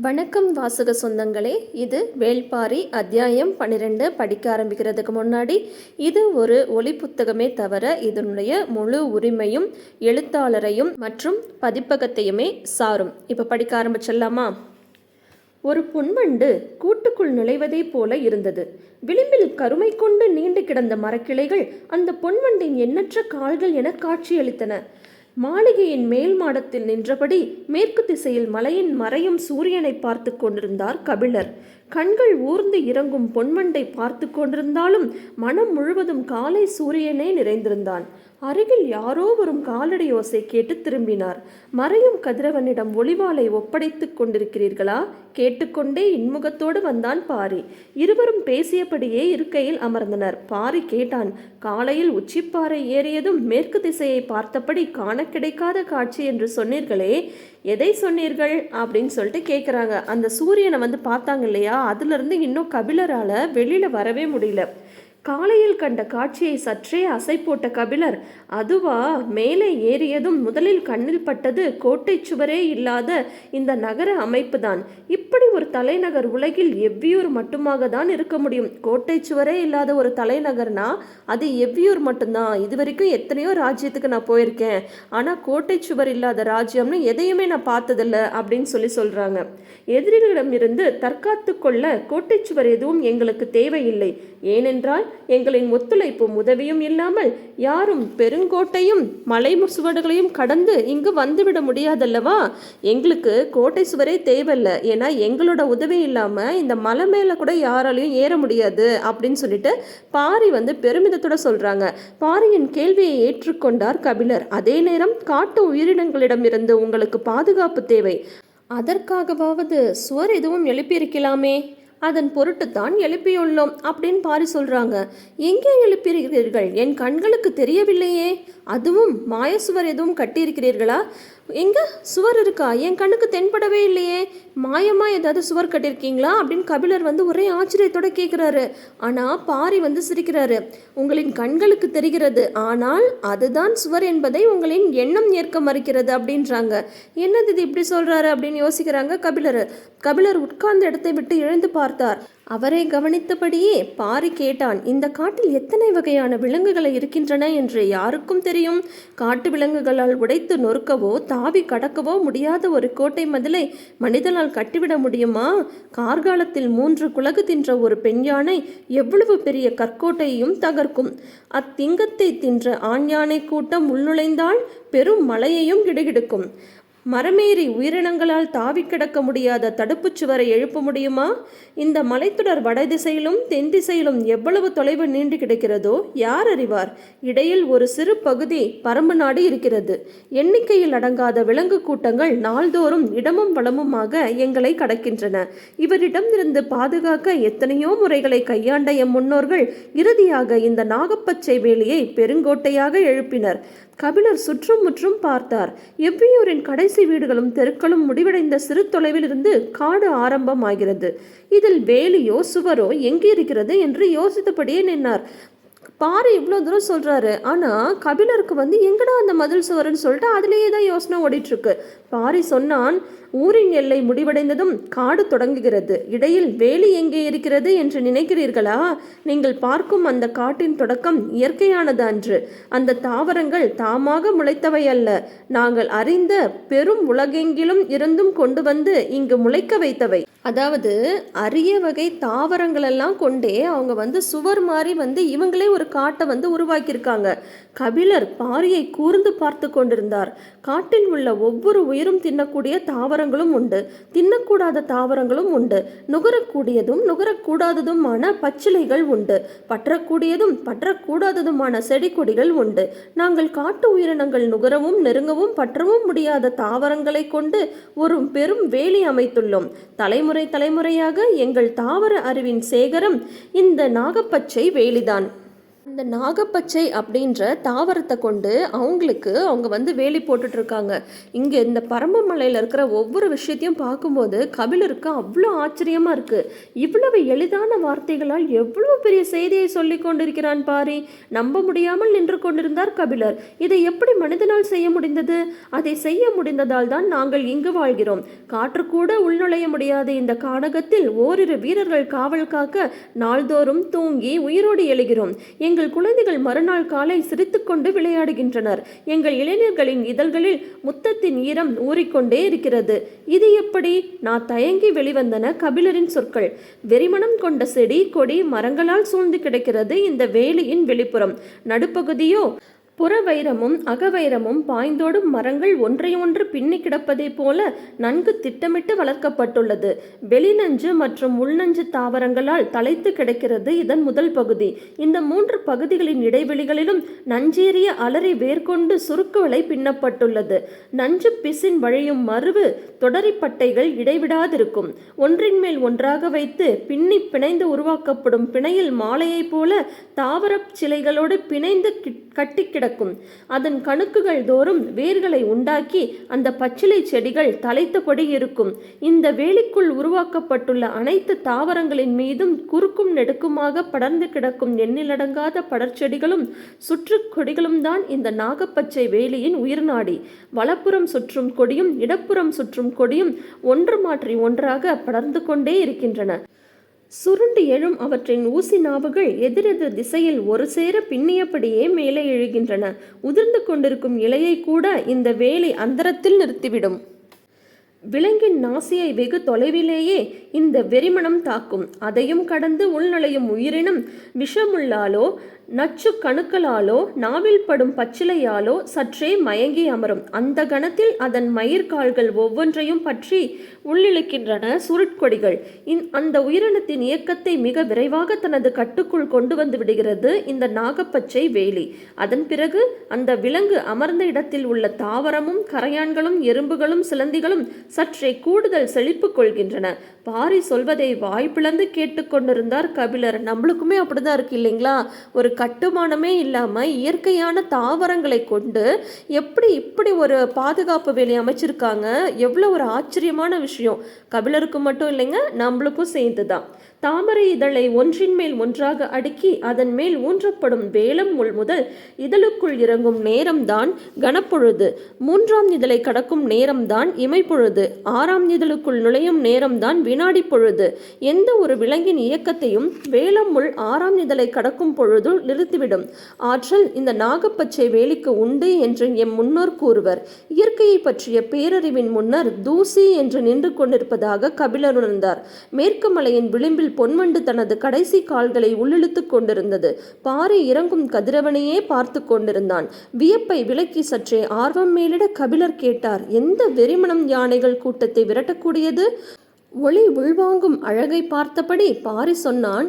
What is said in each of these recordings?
வணக்கம் வாசக சொந்தங்களே இது வேள்பாரி அத்தியாயம் பன்னிரெண்டு படிக்க ஆரம்பிக்கிறதுக்கு முன்னாடி. இது ஒரு ஒளி புத்தகமே தவிர இதனுடைய முழு உரிமையும் எழுத்தாளரையும் மற்றும் பதிப்பகத்தையுமே சாரும். இப்போ படிக்க ஆரம்பிச்சிடலாமா? ஒரு பொன்வண்டு கூட்டுக்குள் நுழைவதைப் போல இருந்தது. விளிம்பில் கருமை கொண்டு நீண்டு கிடந்த மரக்கிளைகள் அந்த பொன்வண்டின் எண்ணற்ற கால்கள் என காட்சியளித்தன. மாளிகையின் மேல் மாடத்தில் நின்றபடி மேற்கு திசையில் மலையின் மறையும் சூரியனை பார்த்து கொண்டிருந்தார் கபிலர். கண்கள் ஊர்ந்து இறங்கும் பொன்மண்டை பார்த்து கொண்டிருந்தாலும் மனம் முழுவதும் காலை சூரியனே நிறைந்திருந்தான். அருகில் யாரோ வரும் காலடி ஓசை கேட்டு திரும்பினார். மறையும் கதிரவனிடம் ஒளிவாளை ஒப்படைத்துக் கொண்டிருக்கிறீர்களா? கேட்டுக்கொண்டே இன்முகத்தோடு வந்தான் பாரி. இருவரும் பேசியபடியே இருக்கையில் அமர்ந்தனர். பாரி கேட்டான் காலையில் உச்சிப்பாறை ஏறியதும் மேற்கு திசையை பார்த்தபடி காண கிடைக்காத காட்சி என்று சொன்னீர்களே. எதை சொன்னீர்கள் அப்படின்னு சொல்லிட்டு கேட்குறாங்க அந்த சூரியனை வந்து பார்த்தாங்க இல்லையா? அதுலேருந்து இன்னும் கபிலரால் வெளியில் வரவே முடியல. காலையில் கண்ட காட்சியை சற்றே அசை போட்ட கபிலர் அதுவா மேலே ஏறியதும் முதலில் கண்ணில் பட்டது கோட்டை சுவரே இல்லாத இந்த நகர அமைப்புதான். இப்படி ஒரு தலைநகர் உலகில் எவ்வியூர் மட்டுமாக தான் இருக்க முடியும்? கோட்டை சுவரே இல்லாத ஒரு தலைநகர்னா அது எவ்வியூர் மட்டும்தான்? இது வரைக்கும் எத்தனையோ ராஜ்யத்துக்கு நான் போயிருக்கேன். ஆனால் கோட்டை சுவர் இல்லாத ராஜ்யம்னு எதையுமே நான் பார்த்ததில்ல அப்படின்னு சொல்லி சொல்கிறாங்க எதிரிகளிடமிருந்து தற்காத்து கொள்ள கோட்டை சுவர் எதுவும் எங்களுக்கு தேவையில்லை. ஏனென்றால் எங்களின் ஒத்துழைப்பும் உதவியும் இல்லாமல் யாரும் பெருங்கோட்டையும் மலை சுவடுகளையும் கடந்து இங்கு வந்துவிட முடியாதல்லவா? எங்களுக்கு கோட்டை சுவரே தேவையில்லை. ஏன்னா எங்களோட உதவி இல்லாமல் இந்த மலை மேலே கூட யாராலையும் ஏற முடியாது அப்படின்னு சொல்லிட்டு பாரி வந்து பெருமிதத்தோட சொல்கிறாங்க பாரியின் கேள்வியை ஏற்றுக்கொண்டார் கபிலர். அதே நேரம் காட்டு உயிரினங்களிடமிருந்து உங்களுக்கு பாதுகாப்பு தேவை. அதற்காகவாவது சுவர் எதுவும் எழுப்பியிருக்கலாமே? அதன் பொருட்டுத்தான் எழுப்பியுள்ளோம் அப்படின்னு பாரி சொல்றாங்க. எங்கே எழுப்பியிருக்கிறீர்கள்? என் கண்களுக்கு தெரியவில்லையே. அதுவும் மாயசுவர் எதுவும் கட்டியிருக்கிறீர்களா? எங்க? சுவர் இருக்கா? என் கண்ணுக்கு தென்படவே இல்லையே. மாயமா ஏதாவது சுவர் கட்டியிருக்கீங்களா அப்படின்னு கபிலர் வந்து ஒரே ஆச்சரியத்தோட கேட்குறாரு ஆனால் பாரி வந்து சிரிக்கிறாரு. உங்களின் கண்களுக்கு தெரிகிறது. ஆனால் அதுதான் சுவர் என்பதை உங்களின் எண்ணம் ஏற்க மறுக்கிறது அப்படின்றாங்க. என்னது இது இப்படி சொல்றாரு அப்படின்னு யோசிக்கிறாங்க கபிலர். கபிலர் உட்கார்ந்த இடத்தை விட்டு எழுந்து பார்த்தார். அவரை கவனித்தபடியே பாரி கேட்டான் இந்த காட்டில் எத்தனை வகையான விலங்குகள் இருக்கின்றன என்று யாருக்கும் தெரியும். காட்டு விலங்குகளால் உடைத்து நொறுக்கவோ தாவி கடக்கவோ முடியாத ஒரு கோட்டை மதிலை மனிதனால் கட்டிவிட முடியுமா? கார்காலத்தில் மூன்று குலகு தின்ற ஒரு பெண் யானை எவ்வளவு பெரிய கற்கோட்டையையும் தகர்க்கும். அத்திங்கத்தை தின்ற ஆண் யானை கூட்டம் உள்நுழைந்தால் பெரும் மலையையும் கிடுகிடுக்கும் மரமேறி உயிரினங்களால் தாவி கிடக்க முடியாத தடுப்புச் சுவரை எழுப்ப முடியுமா? இந்த மலைத்தொடர் வடதிசையிலும் தென் திசையிலும் எவ்வளவு தொலைவு நீண்டு கிடக்கிறதோ யார் அறிவார்? இடையில் ஒரு சிறு பகுதி பரம்பு நாடு இருக்கிறது. எண்ணிக்கையில் அடங்காத விலங்கு கூட்டங்கள் நாள்தோறும் இடமும் வளமுமாக எங்களை கடக்கின்றன. இவரிடம் இருந்து பாதுகாக்க எத்தனையோ முறைகளை கையாண்ட எம் முன்னோர்கள் இறுதியாக இந்த நாகப்பச்சை வேலியை பெருங்கோட்டையாக எழுப்பினர். கபிலர் சுற்றும் முற்றும் பார்த்தார். எவ்வியூரின் கடைசி வீடுகளும் தெருக்களும் முடிவடைந்த சிறு தொலைவில் இருந்து காடு ஆரம்பமாகிறது. இதில் வேலியோ சுவரோ எங்கே இருக்கிறது என்று யோசித்தபடியே நின்னார். பாரி இவ்வளோ தூரம் சொல்கிறாரு ஆனால் கபிலருக்கு வந்து எங்கடா அந்த மதில் சுவர்னு சொல்லிட்டு அதுலேயே தான் யோசனை ஓடிட்டுருக்கு. பாரி சொன்னான் ஊரின் எல்லை முடிவடைந்ததும் காடு தொடங்குகிறது. இடையில் வேலி எங்கே இருக்கிறது என்று நினைக்கிறீர்களா? நீங்கள் பார்க்கும் அந்த காட்டின் தொடக்கம் இயற்கையானது அன்று. அந்த தாவரங்கள் தாமாக முளைத்தவை அல்ல. நாங்கள் அறிந்த பெரும் உலகெங்கிலும் இருந்தும் கொண்டு வந்து இங்கு முளைக்க வைத்தவை. அதாவது அரிய வகை தாவரங்களெல்லாம் கொண்டே அவங்க வந்து சுவர் மாதிரி வந்து இவங்களே ஒரு காட்டை வந்து உருவாக்கியிருக்காங்க. கபிலர் பாரியை கூர்ந்து பார்த்து கொண்டிருந்தார். காட்டில் உள்ள ஒவ்வொரு உயிரும் தின்னக்கூடிய தாவரங்களும் உண்டு. தின்னக்கூடாத தாவரங்களும் உண்டு. நுகரக்கூடியதும் நுகரக்கூடாததுமான பச்சிலைகள் உண்டு. பற்றக்கூடியதும் பற்றக்கூடாததுமான செடி கொடிகள் உண்டு. நாங்கள் காட்டு உயிரினங்கள் நுகரவும் நெருங்கவும் பற்றவும் முடியாத தாவரங்களை கொண்டு ஒரு பெரும் வேலி அமைத்துள்ளோம். தலைமுறை தலைமுறையாக எங்கள் தாவர அறிவின் சேகரம் இந்த நாகப்பச்சை வேலிதான். இந்த நாகப்பச்சை அப்படின்ற தாவரத்தை கொண்டு அவங்களுக்கு அவங்க வந்து வேலி போட்டுட்டு இருக்காங்க. இங்கே இந்த பரம்பமலையில் இருக்கிற ஒவ்வொரு விஷயத்தையும் பார்க்கும்போது கபிலருக்கு அவ்வளோ ஆச்சரியமாக இருக்குது இவ்வளவு எளிதான வார்த்தைகளால் எவ்வளோ பெரிய செய்தியை சொல்லி கொண்டிருக்கிறான் பாரி. நம்ப முடியாமல் நின்று கொண்டிருந்தார் கபிலர். இதை எப்படி மனிதனால் செய்ய முடிந்தது? அதை செய்ய முடிந்ததால் தான் நாங்கள் இங்கு வாழ்கிறோம். காற்று கூட உள்நுழைய முடியாத. இந்த காடகத்தில் ஓரிரு வீரர்கள் காவல் காக்க நாள்தோறும் தூங்கி உயிரோடு எழுகிறோம். எங்கள் எங்கள் குழந்தைகள் மறுநாள் காலை சிரித்துக்கொண்டு விளையாடுகின்றனர். எங்கள் இளைஞர்களின் இதழ்களில் முத்தத்தின் ஈரம் ஊறிக்கொண்டே இருக்கிறது. இது எப்படி? நான் தயங்கி வெளிவந்தன கபிலரின் சொற்கள். வெறிமணம் கொண்ட செடி கொடி மரங்களால் சூழ்ந்து கிடக்கிறது இந்த வேலியின் வெளிப்புறம். நடுப்பகுதியோ? புறவைரமும் அகவைரமும் பாய்ந்தோடும் மரங்கள் ஒன்றையொன்று பின்னி கிடப்பதைப் போல நன்கு திட்டமிட்டு வளர்க்கப்பட்டுள்ளது. வெளிநஞ்சு மற்றும் உள்நஞ்சு தாவரங்களால் தலைத்து கிடக்கிறது இதன் முதல் பகுதி. இந்த மூன்று பகுதிகளின் இடைவெளிகளிலும் நஞ்சேறிய அலறி வேர்கொண்டு சுருக்குவலை பின்னப்பட்டுள்ளது. நஞ்சு பிசின் வழியும் மருவு தொடரிப்பட்டைகள் இடைவிடாதிருக்கும். ஒன்றின் மேல் ஒன்றாக வைத்து பின்னி பிணைந்து உருவாக்கப்படும் பிணையில் மாலையைப் போல தாவரச் சிலைகளோடு பிணைந்து கட்டி கட்டி கிடக்கும். அதன் கணுக்குகள் தோறும் வேர்களை உண்டாக்கி அந்த பச்சிலை செடிகள் தலைத்தபடி இருக்கும். இந்த வேலிக்குள் உருவாக்கப்பட்டுள்ள அனைத்து தாவரங்களின் மீதும் குறுக்கும் நெடுக்குமாக படர்ந்து கிடக்கும் எண்ணிலடங்காத படர்ச்செடிகளும் சுற்றுக் கொடிகளும் தான் இந்த நாகப்பச்சை வேலியின் உயிர்நாடி. வலப்புறம் சுற்றும் கொடியும் இடப்புறம் சுற்றும் கொடியும் ஒன்று மாற்றி ஒன்றாக படர்ந்து கொண்டே இருக்கின்றன. சுருண்டு எழும் அவற்றின் ஊசி நாவுகள் எதிரெதிர் திசையில் ஒரு சேர பின்னியபடியே மேலே எழுகின்றன. உதிர்ந்து கொண்டிருக்கும் இலையை கூட இந்த வேலை அந்தரத்தில் நிறுத்திவிடும். விலங்கின் நாசியை வெகு தொலைவிலேயே இந்த வெறிமணம் தாக்கும். அதையும் கடந்து உள்நுழையும் உயிரினம் விஷமுள்ளாலோ நச்சு கணுக்களாலோ நாவில் படும் பச்சிலையாலோ சற்றே மயங்கி அமரும். அந்த கணத்தில் அதன் மயிர்கால்கள் ஒவ்வொன்றையும் பற்றி உள்ளிழுக்கின்றன சுருட்கொடிகள். இந் அந்த உயிரினத்தின் இயக்கத்தை மிக விரைவாக தனது கட்டுக்குள் கொண்டு வந்து விடுகிறது இந்த நாகப்பச்சை வேலி. அதன் பிறகு அந்த விலங்கு அமர்ந்த இடத்தில் உள்ள தாவரமும் கரையான்களும் எறும்புகளும் சிலந்திகளும் சற்றே கூடுதல் செழிப்பு கொள்கின்றன. பாரி சொல்வதை வாய்ப்பிழந்து கேட்டுக்கொண்டிருந்தார் கபிலர். நம்மளுக்குமே அப்படிதான் இருக்கு இல்லைங்களா? ஒரு கட்டுமானமே இல்லாமல் இயற்கையான தாவரங்களை கொண்டு எப்படி இப்படி ஒரு பாதுகாப்பு வேலை அமைச்சிருக்காங்க? எவ்வளோ ஒரு ஆச்சரியமான விஷயம். கபிலருக்கு மட்டும் இல்லைங்க நம்மளுக்கும் சேர்ந்து தான் தாமரை இதழை ஒன்றின் மேல் ஒன்றாக அடுக்கி அதன் மேல் ஊன்றப்படும் வேலம் முள் முதல் இதழுக்குள் இறங்கும் நேரம்தான் கனப்பொழுது. மூன்றாம் இதழை கடக்கும் நேரம்தான் இமைப்பொழுது. ஆறாம் இதழுக்குள் நுழையும் நேரம்தான் வினாடி பொழுது எந்த ஒரு விலங்கின் இயக்கத்தையும் வேலம் முள் ஆறாம் இதழை கடக்கும் பொழுது நிறுத்திவிடும். ஆற்றல் இந்த நாகப்பச்சை வேலிக்கு உண்டு என்று எம் முன்னோர் கூறுவர். இயற்கையை பற்றிய பேரறிவின் முன்னர் தூசி என்று நின்று கொண்டிருப்பதாக கபிலர் உணர்ந்தார். மேற்கு மலையின் விளிம்பில் பொன்வண்டு தனது கடைசி கால்களை உள்ளிழுத்துக் கொண்டிருந்தது. பாறை இறங்கும் கதிரவனையே பார்த்து கொண்டிருந்தான். வியப்பை விலக்கி சற்றே ஆர்வம் மேலிட கபிலர் கேட்டார் எந்த வெறிமணம் யானைகள் கூட்டத்தை விரட்டக்கூடியது? ஒளி உள்வாங்கும் அழகை பார்த்தபடி பாரி சொன்னான்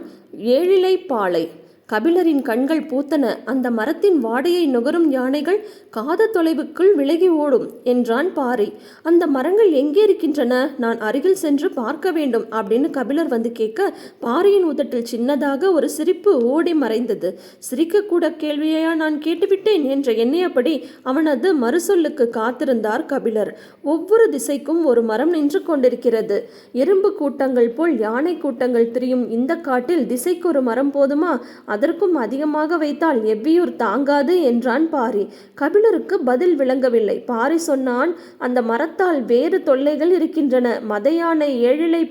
ஏழிலை பாலை. கபிலரின் கண்கள் பூத்தன. அந்த மரத்தின் வாடையை நுகரும் யானைகள் காத தொலைவுக்குள் விலகி ஓடும் என்றான் பாரி அந்த மரங்கள் எங்கே இருக்கின்றன? நான் அருகில் சென்று பார்க்க வேண்டும் அப்படின்னு கபிலர் வந்து கேட்க பாரியின் உதட்டில் சின்னதாக ஒரு சிரிப்பு ஓடி மறைந்தது. சிரிக்கக்கூட கேள்வியையா நான் கேட்டுவிட்டேன் என்ற எண்ணியபடி அவனது மறுசொல்லுக்கு காத்திருந்தார் கபிலர். ஒவ்வொரு திசைக்கும் ஒரு மரம் நின்று கொண்டிருக்கிறது. எறும்பு கூட்டங்கள் போல் யானை கூட்டங்கள் திரியும் இந்த காட்டில் திசைக்கு ஒரு மரம் போதுமா? அதற்கும் அதிகமாக வைத்தால் எவ்வியூர் தாங்காது என்றான் பாரி. கபிலருக்கு பதில் விளங்கவில்லை. பாரி சொன்னான் அந்த மரத்தால் வேறு தொல்லைகள் இருக்கின்றன. மத யானை ஏழிலை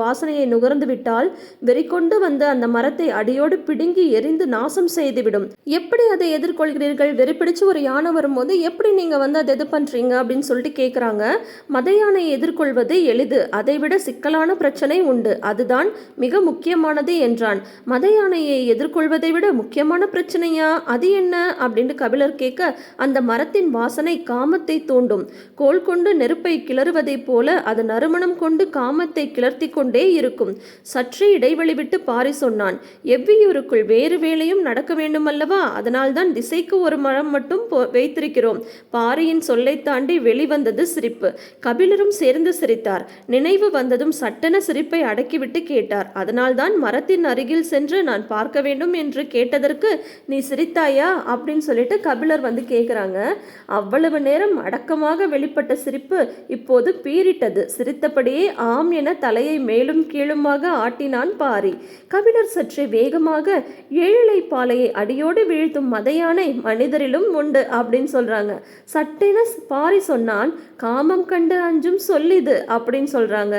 வாசனையை நுகர்ந்து விட்டால் வெறிக்கொண்டு வந்து அந்த மரத்தை அடியோடு பிடுங்கி எரிந்து நாசம் செய்துவிடும். எப்படி அதை எதிர்கொள்கிறீர்கள்? வெறிப்பிடிச்சு ஒரு யானை வரும்போது எப்படி நீங்க வந்து அதை இது பண்றீங்க அப்படின்னு சொல்லிட்டு கேட்குறாங்க மத யானையை எதிர்கொள்வது எளிது. அதைவிட சிக்கலான பிரச்சனை உண்டு. அதுதான் மிக முக்கியமானது என்றான். மத யானையை கொள்வதை விட முக்கியமான பிரச்சனையா? அது என்ன? அப்படின்னு கபிலர் கேட்க அந்த மரத்தின் வாசனை காமத்தை தூண்டும். கோல் கொண்டு நெருப்பை கிளறுவதைப் போல அது நறுமணம் கொண்டு காமத்தை கிளர்த்தி கொண்டே இருக்கும். சற்றே இடைவெளி விட்டு பாரி சொன்னான் எவ்வியூருக்குள் வேறு வேலையும் நடக்க வேண்டுமல்லவா? அதனால்தான் திசைக்கு ஒரு மரம் மட்டும் போ- வைத்திருக்கிறோம். பாரியின் சொல்லை தாண்டி வெளிவந்தது சிரிப்பு. கபிலரும் சேர்ந்து சிரித்தார். நினைவு வந்ததும் சட்டென சிரிப்பை அடக்கிவிட்டு கேட்டார் அதனால்தான் மரத்தின் அருகில் சென்று நான் பார்க்க வேண்டும் என்று கேட்டதற்கு நீ சிரித்தாயா? அப்படின்னு சொல்லிட்டு கபிலர் வந்து கேட்குறாங்க அவ்வளவு நேரம் அடக்கமாக வெளிப்பட்ட சிரிப்பு இப்போது பீரிட்டது சிரித்தபடியே ஆம் என தலையை மேலும் கீழுமாக ஆட்டினான் பாரி. கபிலர் சற்றே வேகமாக ஏழை பாலையை அடியோடு வீழ்த்தும் மதையானை மனிதரிலும் உண்டு அப்படின்னு சொல்றாங்க. சட்டென பாரி சொன்னான் காமம் கண்டு அஞ்சும் சொல்லிது அப்படின்னு சொல்றாங்க.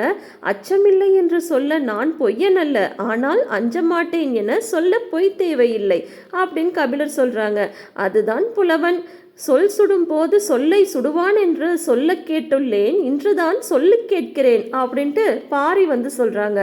அச்சமில்லை என்று சொல்ல நான் பொய்யன் அல்ல ஆனால் அஞ்ச மாட்டேன் என சொல்ல பொய் தேவையில்லை அப்படின்னு கபிலர் சொல்றாங்க. அதுதான் புலவன். சொல் சுடும்போது சொல்லை சுடுவான் என்று சொல்ல கேட்டுள்ளேன் இன்றுதான் சொல்லி கேட்கிறேன் அப்படின்ட்டு பாரி வந்து சொல்றாங்க.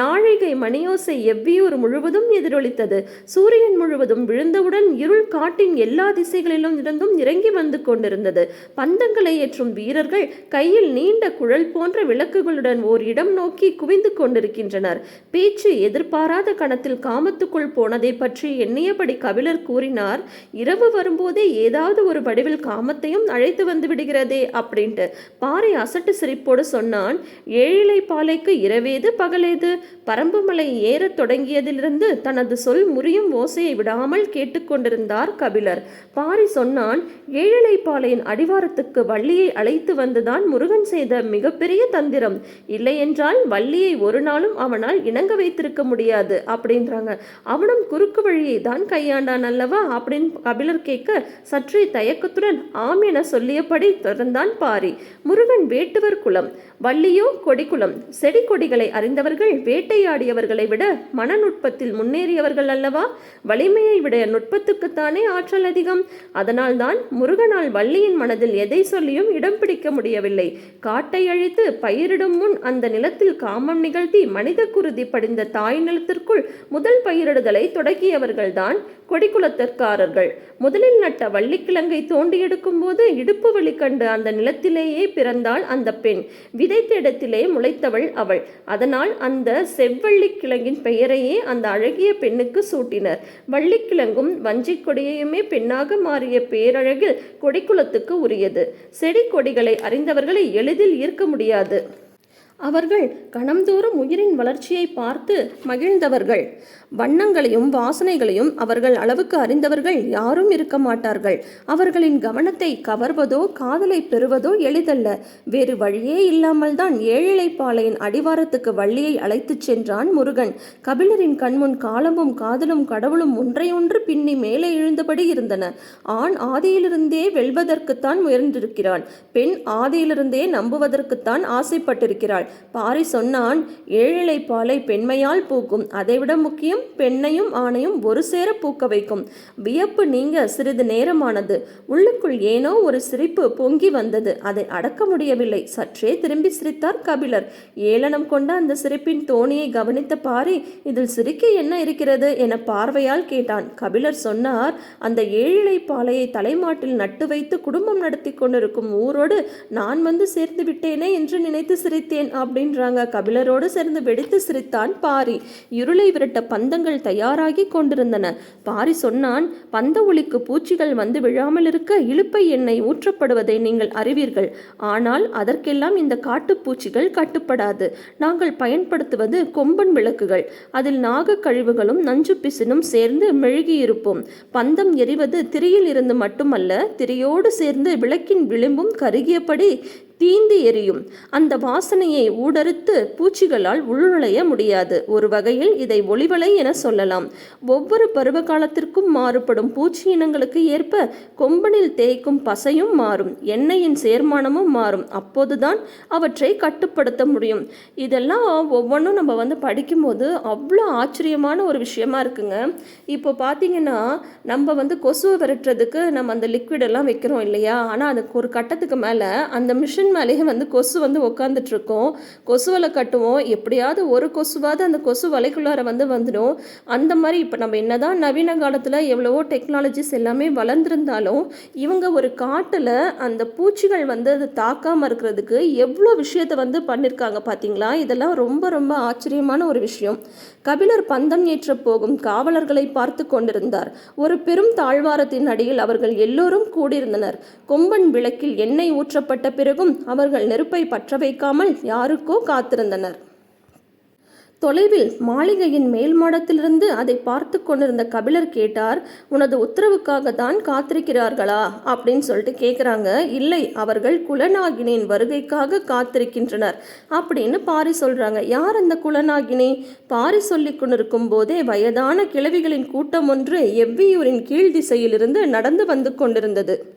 நாழிகை மணியோசை எவ்வியூர் முழுவதும் எதிரொலித்தது. சூரியன் முழுவதும் விழுந்தவுடன் இருள் காட்டின் எல்லா திசைகளிலும் இருந்தும் இறங்கி வந்து கொண்டிருந்தது. பந்தங்களை ஏற்றும் வீரர்கள் கையில் நீண்ட குழல் போன்ற விளக்குகளுடன் ஓர் இடம் நோக்கி குவிந்து கொண்டிருக்கின்றனர். பேச்சு எதிர்பாராத கணத்தில் காமத்துக்குள் போனதை பற்றி எண்ணியபடி கபிலர் கூறினார் இரவு வரும்போதே ஏதாவது ஒரு வடிவில் காமத்தையும் அழைத்து வந்து விடுகிறதே அப்படின்ட்டு பாறை அசட்டு சிரிப்போடு சொன்னான். ஏழிலை பாலைக்கு இரவேது பகலேது? பரம்புமலை ஏறத் தொடங்கியதிலிருந்து தனது சொல் முறியும் ஓசையை விடாமல் கேட்டுக்கொண்டிருந்தார் கபிலர். பாரி சொன்னான் ஏழிலை பாலையின் அடிவாரத்துக்கு வள்ளியை அழைத்து வந்துதான் முருகன் செய்த மிகப்பெரிய தந்திரம். இல்லையென்றால் வள்ளியை ஒரு நாளும் அவனால் இணங்க வைத்திருக்க முடியாது அப்படின்றாங்க. அவனும் குறுக்கு வழியை தான் கையாண்டான் அல்லவா? அப்படின்னு கபிலர் கேட்க சற்றே தயக்கத்துடன் ஆம் என சொல்லியபடி தொடர்ந்தான் பாரி. முருகன் வேட்டுவர் குலம். வள்ளியோ கொடிக்குளம். செடி கொடிகளை அறிந்தவர்கள் வேட்டையாடியவர்களை விட மனநுட்பத்தில் முன்னேறியவர்கள் அல்லவா? வலிமையை விட நுட்பத்துக்குத்தானே ஆற்றல் அதிகம். அதனால்தான் முருகனால் வள்ளியின் மனதில் எதை சொல்லியும் இடம் பிடிக்க முடியவில்லை. காட்டை அழித்து பயிரிடும் முன் அந்த நிலத்தில் காமம் நிகழ்த்தி மனித குருதி படிந்த தாய் நிலத்திற்குள் முதல் பயிரிடுதலை தொடக்கியவர்கள்தான் கொடிக்குளத்திற்காரர்கள். முதலில் நட்ட வள்ளிக்கிழங்கை தோண்டி எடுக்கும் போது இடுப்பு வழி கண்டு அந்த நிலத்திலேயே பிறந்தாள் அந்த பெண். விதைத்த இடத்திலே முளைத்தவள் அவள். அதனால் அந்த செவ்வள்ளி கிழங்கின் பெயரையே அந்த அழகிய பெண்ணுக்கு சூட்டினர். வள்ளிக்கிழங்கும் வஞ்சிக் கொடியுமே பெண்ணாக மாறிய பேரழகில் கொடிக்குலத்துக்கு உரியது. செடி கொடிகளை அறிந்தவர்களை எளிதில் ஈர்க்க முடியாது. அவர்கள் கணம்தோறும் உயிரின் வளர்ச்சியை பார்த்து மகிழ்ந்தவர்கள். வண்ணங்களையும் வாசனைகளையும் அவர்கள் அளவுக்கு அறிந்தவர்கள் யாரும் இருக்க மாட்டார்கள். அவர்களின் கவனத்தை கவர்வதோ காதலை பெறுவதோ எளிதல்ல. வேறு வழியே இல்லாமல் தான் ஏழிலை அடிவாரத்துக்கு வள்ளியை அழைத்துச் சென்றான் முருகன். கபிலரின் கண்முன் காலமும் காதலும் கடவுளும் ஒன்றையொன்று பின்னி மேலே எழுந்தபடி இருந்தன. ஆண் ஆதியிலிருந்தே வெல்வதற்குத்தான் முயன்றிருக்கிறான் பெண் ஆதியிலிருந்தே நம்புவதற்குத்தான் ஆசைப்பட்டிருக்கிறாள். பாரி சொன்னான் ஏழிலை பாலை பெண்மையால் பூக்கும். அதைவிட முக்கியம் பெண்ணையும் ஆணையும் ஒரு சேர பூக்க வைக்கும். வியப்பு நீங்க சிறிது நேரமானது. உள்ளுக்குள் ஏனோ ஒரு சிரிப்பு பொங்கி வந்தது. அதை அடக்க முடியவில்லை. சற்றே திரும்பி சிரித்தார் கபிலர். ஏளனம் கொண்ட அந்த சிரிப்பின் தோணியை கவனித்த பாரி இதில் சிரிக்க என்ன இருக்கிறது? என பார்வையால் கேட்டான். கபிலர் சொன்னார் அந்த ஏழிலை பாலையை தலைமாட்டில் நட்டு வைத்து குடும்பம் நடத்தி கொண்டிருக்கும் ஊரோடு நான் வந்து சேர்ந்து விட்டேனே என்று நினைத்து சிரித்தேன். அப்படின்றாங்க. கபிலரோடு சேர்ந்து வெடித்து சிரித்தான் பாரி. இருளை விரட்ட பந்தங்கள் தயாராகி கொண்டிருந்தன. பாரி சொன்னான் பந்த ஒளிக்கு பூச்சிகள் வந்து விழாமல் இருக்க இழுப்பை எண்ணெய் ஊற்றப்படுவதை நீங்கள் அறிவீர்கள். ஆனால் அதற்கெல்லாம் இந்த காட்டுப்பூச்சிகள் கட்டுப்படாது. நாங்கள் பயன்படுத்துவது கொம்பன் விளக்குகள். அதில் நாகக் கழிவுகளும் நஞ்சு பிசினும் சேர்ந்து மெழுகியிருப்போம். பந்தம் எரிவது திரியில் இருந்து மட்டுமல்ல திரியோடு சேர்ந்து விளக்கின் விளிம்பும் கருகியபடி தீந்து எரியும். அந்த வாசனையை ஊடறுத்து பூச்சிகளால் உள்நுழைய முடியாது. ஒரு வகையில் இதை ஒளிவலை என சொல்லலாம். ஒவ்வொரு பருவ காலத்திற்கும் மாறுபடும் பூச்சி இனங்களுக்கு ஏற்ப கொம்பனில் தேய்க்கும் பசையும் மாறும். எண்ணெயின் சேர்மானமும் மாறும். அப்போதுதான் அவற்றை கட்டுப்படுத்த முடியும். இதெல்லாம் ஒவ்வொன்றும் நம்ம வந்து படிக்கும்போது அவ்வளோ ஆச்சரியமான ஒரு விஷயமா இருக்குங்க. இப்போ பார்த்தீங்கன்னா நம்ம வந்து கொசுவை விரட்டுறதுக்கு நம்ம அந்த லிக்விடெல்லாம் வைக்கிறோம் இல்லையா? ஆனால் அதுக்கு ஒரு கட்டத்துக்கு மேலே அந்த மிஷின் மேலேயே வந்து கொசு வந்து உட்காந்துட்டு இருக்கோம் கொசு வலை கட்டுவோம். எப்படியாவது ஒரு கொசுவாவது அந்த கொசு வலைக்குள்ளார வந்து வந்துடும். அந்த மாதிரி இப்போ நம்ம என்ன தான் நவீன காலத்தில் எவ்வளவோ டெக்னாலஜிஸ் எல்லாமே வளர்ந்துருந்தாலும் இவங்க ஒரு காட்டில் அந்த பூச்சிகள் வந்து அதை தாக்காமல் இருக்கிறதுக்கு எவ்வளோ விஷயத்தை வந்து பண்ணியிருக்காங்க பார்த்தீங்களா இதெல்லாம் ரொம்ப ரொம்ப ஆச்சரியமான ஒரு விஷயம். கபிலர் பந்தம் ஏற்ற போகும் காவலர்களை பார்த்து கொண்டிருந்தார். ஒரு பெரும் தாழ்வாரத்தின் அடியில் அவர்கள் எல்லோரும் கூடியிருந்தனர். கொம்பன் விளக்கில் எண்ணெய் ஊற்றப்பட்ட பிறகும் அவர்கள் நெருப்பை பற்ற வைக்காமல் யாருக்கோ காத்திருந்தனர். தொலைவில் மாளிகையின் மேல் மாடத்திலிருந்து அதை பார்த்து கொண்டிருந்த கபிலர் கேட்டார் உனது உத்தரவுக்காக தான் காத்திருக்கிறார்களா? அப்படின்னு சொல்லிட்டு கேட்குறாங்க இல்லை அவர்கள் குலநாகினியின் வருகைக்காக காத்திருக்கின்றனர். அப்படின்னு பாரி சொல்றாங்க. யார் அந்த குலநாகினி? பாரி சொல்லி கொண்டிருக்கும் போதே வயதான கிழவிகளின் கூட்டம் ஒன்று எவ்வியூரின் கீழ் திசையிலிருந்து நடந்து வந்து கொண்டிருந்தது.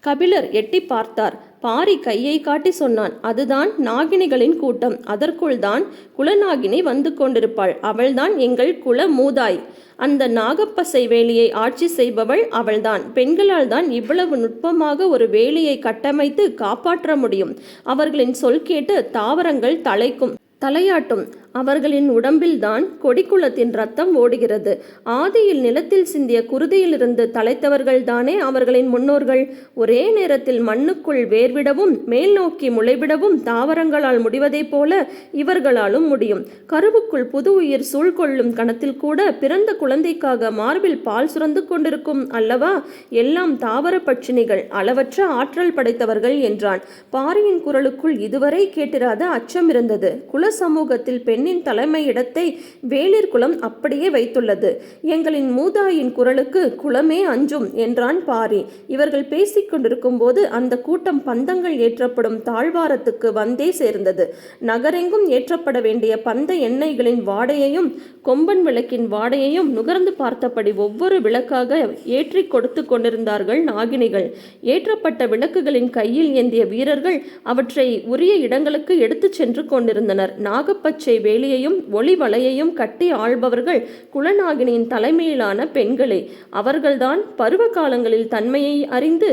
கபிலர் எட்டி பார்த்தார். பாரி கையை காட்டி சொன்னான் அதுதான் நாகினிகளின் கூட்டம். அதற்குள் தான் குலநாகினி வந்து கொண்டிருப்பாள். அவள்தான் எங்கள் குல மூதாய். அந்த நாகப்பசை வேலியை ஆட்சி செய்பவள் அவள்தான். பெண்களால் தான் இவ்வளவு நுட்பமாக ஒரு வேலியை கட்டமைத்து காப்பாற்ற முடியும். அவர்களின் சொல் கேட்டு தாவரங்கள் தலைக்கும் தலையாட்டும். அவர்களின் உடம்பில்தான் கொடிக்குளத்தின் ரத்தம் ஓடுகிறது. ஆதியில் நிலத்தில் சிந்திய குருதியிலிருந்து தலைத்தவர்கள்தானே அவர்களின் முன்னோர்கள். ஒரே நேரத்தில் மண்ணுக்குள் வேர்விடவும் மேல் நோக்கி முளைவிடவும் தாவரங்களால் முடிவதைப் போல இவர்களாலும் முடியும். கருவுக்குள் புது உயிர் சூழ்கொள்ளும் கணத்தில் கூட பிறந்த குழந்தைக்காக மார்பில் பால் சுரந்து கொண்டிருக்கும் அல்லவா? எல்லாம் தாவர பட்சினிகள் அளவற்ற ஆற்றல் படைத்தவர்கள் என்றான். பாரியின் குரலுக்குள் இதுவரை கேட்டிராத அச்சம் இருந்தது. குல சமூகத்தில் பெண் பெண்ணின் தலைமையிடத்தை வேளிர் குலம் அப்படியே வைத்துள்ளது. எங்களின் மூதாயின் குரலுக்கு குளமே அஞ்சும் என்றான் பாரி. இவர்கள் பேசிக் கொண்டிருக்கும் போது அந்த கூட்டம் பந்தங்கள் ஏற்றப்படும் தாழ்வாரத்துக்கு வந்தே சேர்ந்தது. நகரெங்கும் ஏற்றப்பட வேண்டிய பந்த எண்ணெய்களின் வாடையையும் கொம்பன் விளக்கின் வாடையையும் நுகர்ந்து பார்த்தபடி ஒவ்வொரு விளக்காக ஏற்றி கொடுத்து கொண்டிருந்தார்கள் நாகினிகள். ஏற்றப்பட்ட விளக்குகளின் கையில் ஏந்திய வீரர்கள் அவற்றை உரிய இடங்களுக்கு எடுத்துச் சென்று கொண்டிருந்தனர். நாகப்பச்சை வேலியையும் ஒளி வலையையும் கட்டி ஆள்பவர்கள் குலநாகினியின் தலைமையிலான பெண்களே அவர்கள்தான் பருவ காலங்களில் தன்மையை அறிந்து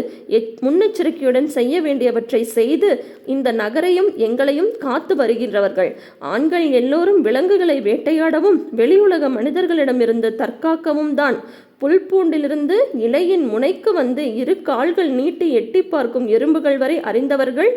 முன்னெச்சரிக்கையுடன் செய்ய வேண்டியவற்றை செய்து இந்த நகரையும் எங்களையும் காத்து வருகின்றவர்கள். ஆண்கள் எல்லோரும் விலங்குகளை வேட்டையாடவும் வெளியுலக மனிதர்களிடமிருந்து தற்காக்கவும் தான் புல்பூண்டிலிருந்து இலையின் முனைக்கு வந்து இரு கால்கள் நீட்டி எட்டி பார்க்கும் எறும்புகள் வரை அறிந்தவர்கள்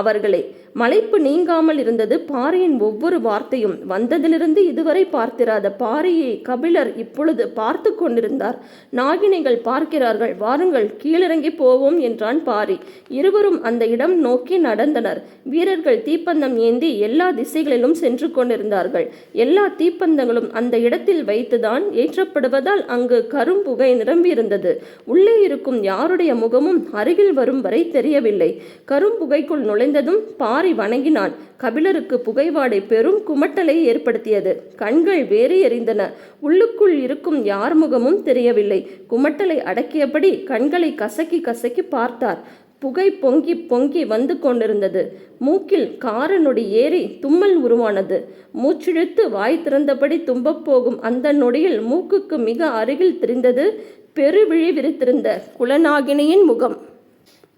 அவர்களே. மலைப்பு நீங்காமல் இருந்தது பாரியின் ஒவ்வொரு வார்த்தையும். வந்ததிலிருந்து இதுவரை பார்த்திராத பாரியை கபிலர் இப்பொழுது பார்த்து கொண்டிருந்தார். நாகினைகள் பார்க்கிறார்கள் வாருங்கள் கீழிறங்கி போவோம் என்றான் பாரி இருவரும் அந்த இடம் நோக்கி நடந்தனர். வீரர்கள் தீப்பந்தம் ஏந்தி எல்லா திசைகளிலும் சென்று கொண்டிருந்தார்கள். எல்லா தீப்பந்தங்களும் அந்த இடத்தில் வைத்துதான் ஏற்றப்படுவதால் அங்கு கரும்புகை நிரம்பியிருந்தது. உள்ளே இருக்கும் யாருடைய முகமும் அருகில் வரும் வரை தெரியவில்லை. கரும்புகைக்குள் நுழைந்ததும் பாரி வணங்கினான். கபிலருக்கு புகைவாடை பெரும் குமட்டலை ஏற்படுத்தியது. கண்கள் வேறு எறிந்தன உள்ளுக்குள் இருக்கும் யார் முகமும் தெரியவில்லை. குமட்டலை அடக்கியபடி கண்களை கசக்கி கசக்கி பார்த்தார். புகை பொங்கி பொங்கி வந்து கொண்டிருந்தது. மூக்கில் கார நொடி ஏறி தும்மல் உருவானது. மூச்சிழுத்து வாய் திறந்தபடி தும்பப் போகும் அந்த நொடியில் மூக்குக்கு மிக அருகில் தெரிந்தது பெருவிழி விரித்திருந்த குலநாகினியின் முகம்.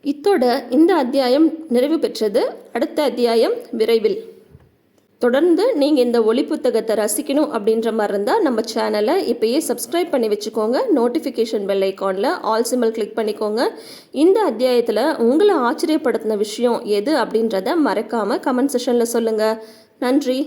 இத்தோட இந்த அத்தியாயம் நிறைவு பெற்றது. அடுத்த அத்தியாயம் விரைவில். தொடர்ந்து நீங்கள் இந்த ஒளி புத்தகத்தை ரசிக்கணும் அப்படின்ற மாதிரி இருந்தால் நம்ம சேனலை இப்போயே சப்ஸ்கிரைப் பண்ணி வச்சுக்கோங்க. நோட்டிஃபிகேஷன் பெல் ஐக்கானில் ஆல் சிம்பிள் கிளிக் பண்ணிக்கோங்க. இந்த அத்தியாயத்தில் உங்களை ஆச்சரியப்படுத்தின விஷயம் எது அப்படின்றத மறக்காமல் கமெண்ட் செஷனில் சொல்லுங்கள் நன்றி.